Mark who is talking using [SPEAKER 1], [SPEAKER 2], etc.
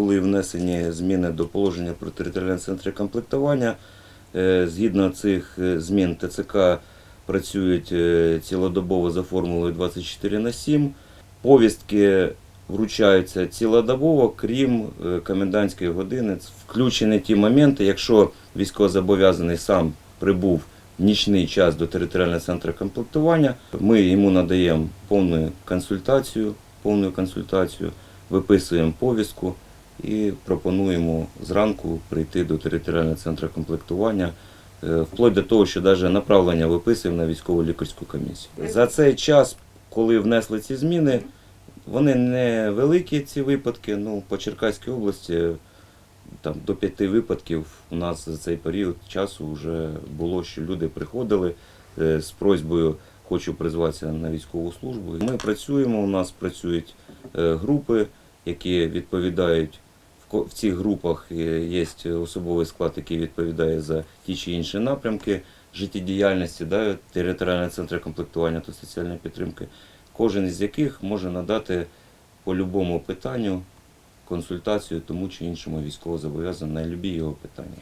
[SPEAKER 1] були внесені зміни до положення про територіальні центри комплектування. Е, Згідно цих е, змін ТЦК працюють е, цілодобово за формулою 24 на 7. Повістки вручаються цілодобово, крім комендантської години. Включені ті моменти, якщо військовозобов'язаний сам прибув в нічний час до територіального центру комплектування, ми йому надаємо повну консультацію, повну консультацію, виписуємо повістку і пропонуємо зранку прийти до територіального центру комплектування. е, Вплоть до того, що навіть направлення виписуємо на військову лікарську комісію. За цей час, коли внесли ці зміни, вони не великі ці випадки. Ну, по Черкаській області там, до п'яти випадків у нас за цей період часу вже було, що люди приходили е, з просьбою хочу призватися на військову службу. Ми працюємо, у нас працюють е, групи, які відповідають. В цих групах е, є особовий склад, який відповідає за ті чи інші напрямки життєдіяльності, да, територіальні центри комплектування та соціальної підтримки, кожен із яких може надати по любому питанню консультацію тому чи іншому військовозобов'язаному на любі його питання.